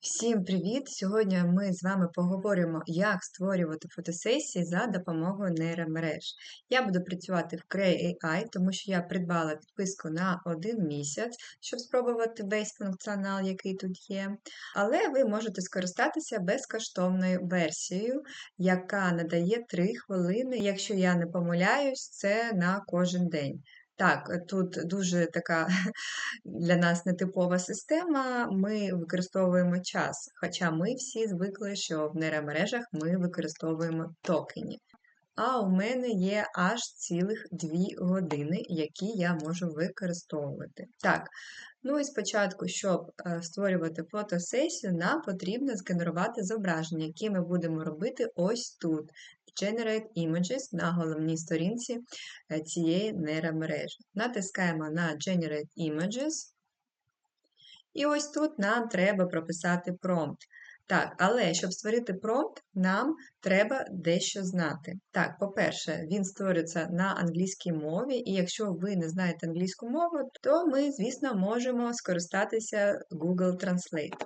Всім привіт! Сьогодні ми з вами поговоримо, як створювати фотосесії за допомогою нейромереж. Я буду працювати в Cray AI, тому що я придбала підписку на один місяць, щоб спробувати весь функціонал, який тут є. Але ви можете скористатися безкоштовною версією, яка надає 3 хвилини. Якщо я не помиляюсь, це на кожен день. Так, тут дуже така для нас нетипова система. Ми використовуємо час, хоча ми всі звикли, що в нейромережах ми використовуємо токені. А у мене є аж цілих 2 години, які я можу використовувати. Так, ну і спочатку, щоб е, створювати фотосесію, нам потрібно згенерувати зображення, які ми будемо робити ось тут, Generate Images на головній сторінці е, цієї нейромережі. Натискаємо на Generate Images. І ось тут нам треба прописати промпт. Так, але щоб створити промпт, нам треба дещо знати. Так, по-перше, він створюється на англійській мові, і якщо ви не знаєте англійську мову, то ми, звісно, можемо скористатися Google Translate.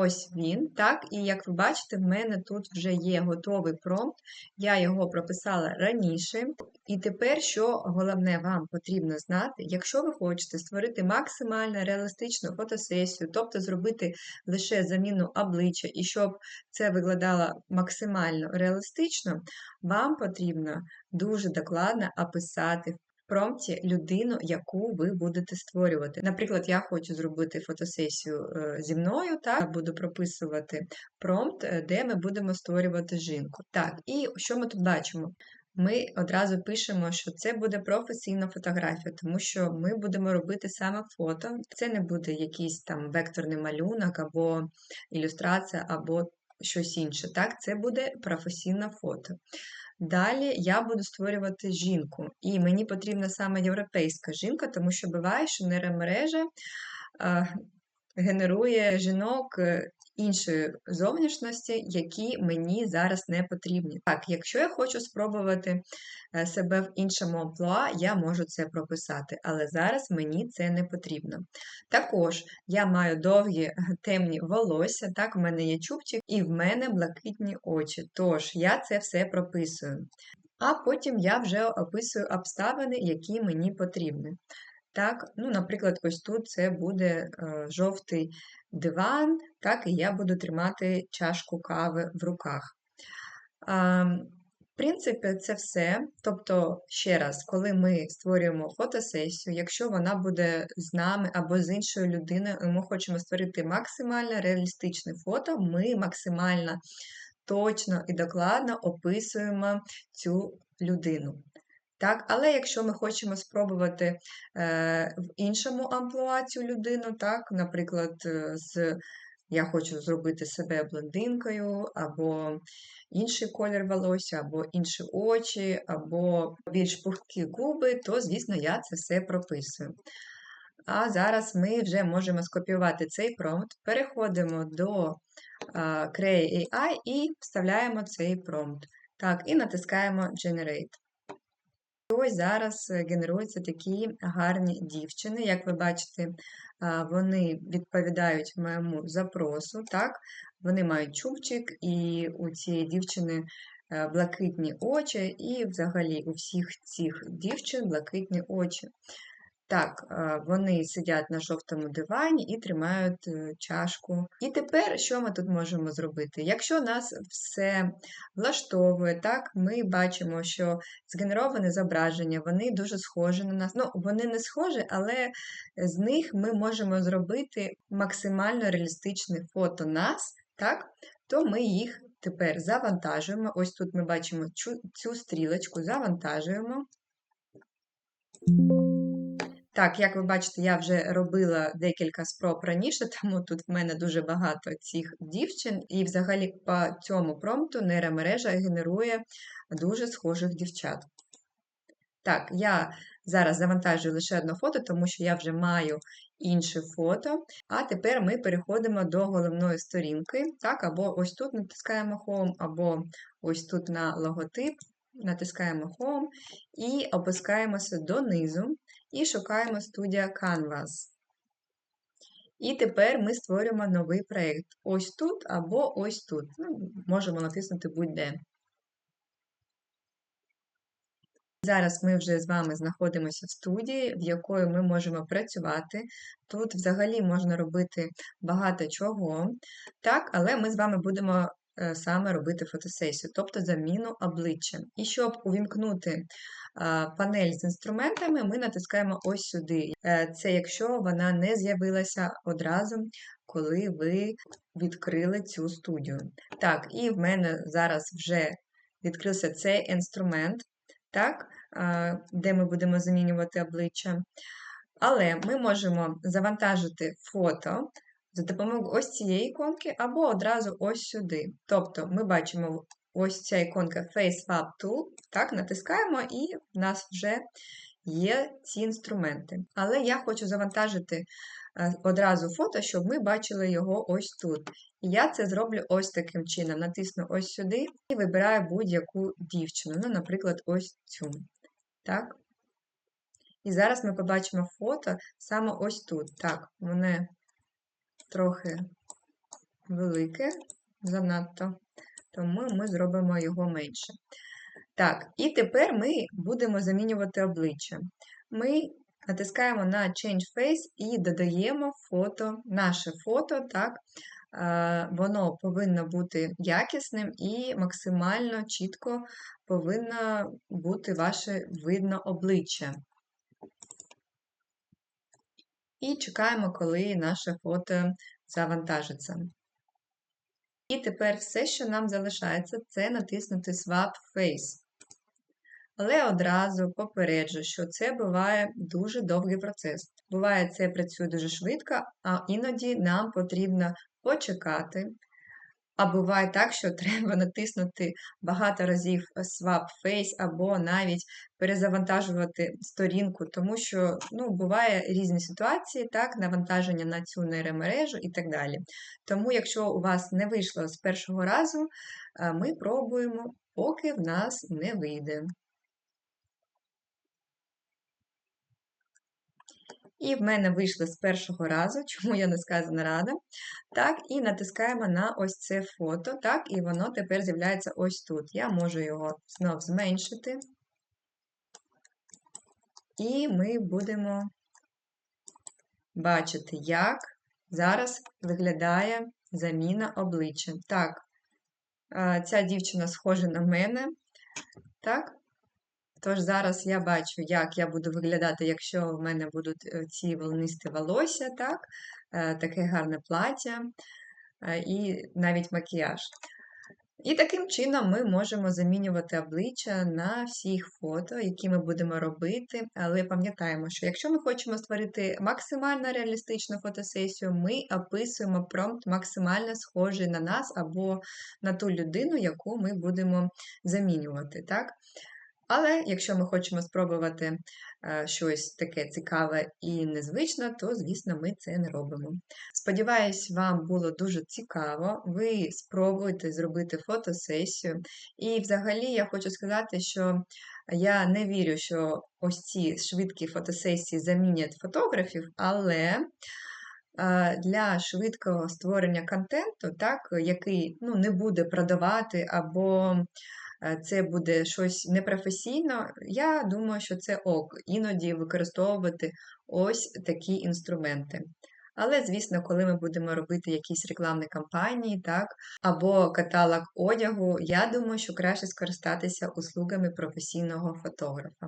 Ось він, так, і як ви бачите, в мене тут вже є готовий промпт, я його прописала раніше. І тепер, що головне вам потрібно знати, якщо ви хочете створити максимально реалістичну фотосесію, тобто зробити лише заміну обличчя, і щоб це виглядало максимально реалістично, вам потрібно дуже докладно описати промпті людину, яку ви будете створювати. Наприклад, я хочу зробити фотосесію е, зі мною, так, буду прописувати промпт, е, де ми будемо створювати жінку. Так, і що ми тут бачимо? Ми одразу пишемо, що це буде професійна фотографія, тому що ми будемо робити саме фото. Це не буде якийсь там векторний малюнок, або ілюстрація, або щось інше. Так, це буде професійне фото. Далі я буду створювати жінку, і мені потрібна саме європейська жінка, тому що буває, що нейромережа генерує жінок е, іншої зовнішності, які мені зараз не потрібні. Так, якщо я хочу спробувати е, себе в іншому амплуа, я можу це прописати, але зараз мені це не потрібно. Також я маю довгі е, темні волосся, так, в мене є чубчик, і в мене блакитні очі. Тож я це все прописую. А потім я вже описую обставини, які мені потрібні. Так, ну, Наприклад, ось тут це буде е, жовтий диван, так, і я буду тримати чашку кави в руках. А, в принципі, це все. Тобто, ще раз, коли ми створюємо фотосесію, якщо вона буде з нами або з іншою людиною, ми хочемо створити максимально реалістичне фото, ми максимально точно і докладно описуємо цю людину. Так, Але якщо ми хочемо спробувати е, в іншому амплуа цю людину, так, наприклад, е, з я хочу зробити себе блондинкою, або інший колір волосся, або інші очі, або більш пухкі губи, то, звісно, я це все прописую. А зараз ми вже можемо скопіювати цей промпт, переходимо до Cray AI і вставляємо цей промпт. Так, і натискаємо Generate. Ось зараз е, генеруються такі гарні дівчини. Як ви бачите, вони відповідають моєму запросу. так? Вони мають чубчик, і у цієї дівчини е, блакитні очі, і взагалі у всіх цих дівчин блакитні очі. Так, е, вони сидять на жовтому дивані і тримають е, чашку. І тепер що ми тут можемо зробити? Якщо нас все влаштовує, так, ми бачимо, що згенероване зображення, вони дуже схожі на нас. Ну, вони не схожі, але з них ми можемо зробити максимально реалістичне фото нас, так, то ми їх тепер завантажуємо. Ось тут ми бачимо цю, цю стрілочку, завантажуємо. Так, як ви бачите, я вже робила декілька спроб раніше, тому тут в мене дуже багато цих дівчин, і взагалі по цьому промпту нейромережа генерує дуже схожих дівчат. Так, я зараз завантажую лише одне фото, тому що я вже маю інше фото. А тепер ми переходимо до головної сторінки. Так, Або ось тут натискаємо Home, або ось тут на логотип. Натискаємо Home і опускаємося донизу і шукаємо студія Canvas. І тепер ми створюємо новий проєкт. Ось тут або ось тут. Ну, Можемо натиснути будь-де. Зараз ми вже з вами знаходимося в студії, в якої ми можемо працювати. Тут взагалі можна робити багато чого, так, але ми з вами будемо саме робити фотосесію, тобто заміну обличчя. І щоб увімкнути панель з інструментами, ми натискаємо ось сюди. Е, це якщо вона не з'явилася одразу, коли ви відкрили цю студію. Так, і в мене зараз вже відкрився цей інструмент так, де ми будемо замінювати обличчя. Але ми можемо завантажити фото за допомогою ось цієї іконки, або одразу ось сюди. Тобто ми бачимо ось ця іконка Face Swap Tool, так, натискаємо, і в нас вже є ці інструменти. Але я хочу завантажити Е, одразу фото, щоб ми бачили його ось тут. І я це зроблю ось таким чином. Натисну ось сюди і вибираю будь-яку дівчину. Ну, наприклад, ось цю. Так? І зараз ми побачимо фото саме ось тут. Так, воно трохи велике, занадто, тому ми зробимо його менше. Так, і тепер ми будемо замінювати обличчя. Ми натискаємо на Change Face і додаємо фото, наше фото, так, воно повинно бути якісним і максимально чітко повинно бути ваше видно обличчя. І чекаємо, коли наше фото завантажиться. І тепер все, що нам залишається, це натиснути Swap Face. Але одразу попереджу, що це буває дуже довгий процес. Буває, це працює дуже швидко, а іноді нам потрібно почекати. А буває так, що треба натиснути багато разів Swap Face або навіть перезавантажувати сторінку, тому що ну, буває різні ситуації, так, навантаження на цю нейромережу і так далі. Тому, якщо у вас не вийшло з першого разу, ми пробуємо, поки в нас не вийде. І в мене вийшли з першого разу, чому я не сказана рада. Так, і натискаємо на ось це фото, так, і воно тепер з'являється ось тут. Я можу його знов зменшити. І ми будемо бачити, як зараз виглядає заміна обличчя. Так, ця дівчина схожа на мене. Так, Тож зараз я бачу, як я буду виглядати, якщо в мене будуть е, ці волнисті волосся, так? Е, таке гарне плаття е, і навіть макіяж. І таким чином ми можемо замінювати обличчя на всіх фото, які ми будемо робити. Але пам'ятаємо, що якщо ми хочемо створити максимально реалістичну фотосесію, ми описуємо промпт максимально схожий на нас або на ту людину, яку ми будемо замінювати. так? Але якщо ми хочемо спробувати е, щось таке цікаве і незвичне, то, звісно, ми це не робимо. Сподіваюсь, вам було дуже цікаво. Ви спробуйте зробити фотосесію. І взагалі я хочу сказати, що я не вірю, що ось ці швидкі фотосесії замінять фотографів, але. Для швидкого створення контенту, так, який ну, не буде продавати або Е, це буде щось непрофесійно, я думаю, що це ок, іноді використовувати ось такі інструменти. Але, звісно, коли ми будемо робити якісь рекламні кампанії, так, або каталог одягу, я думаю, що краще скористатися услугами професійного фотографа.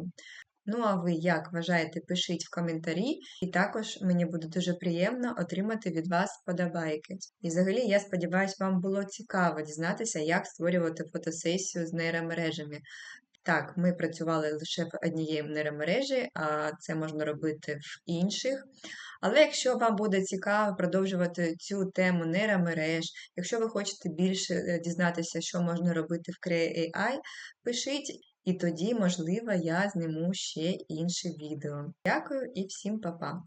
Ну, а ви як вважаєте, пишіть в коментарі, і також мені буде дуже приємно отримати від вас подобайки. І взагалі, я сподіваюся, вам було цікаво дізнатися, як створювати фотосесію з нейромережами. Так, ми працювали лише в однієї нейромережі, а це можна робити в інших. Але якщо вам буде цікаво продовжувати цю тему нейромереж, якщо ви хочете більше е, дізнатися, що можна робити в Creo AI, пишіть. І тоді, можливо, я зніму ще інше відео. Дякую і всім па-па!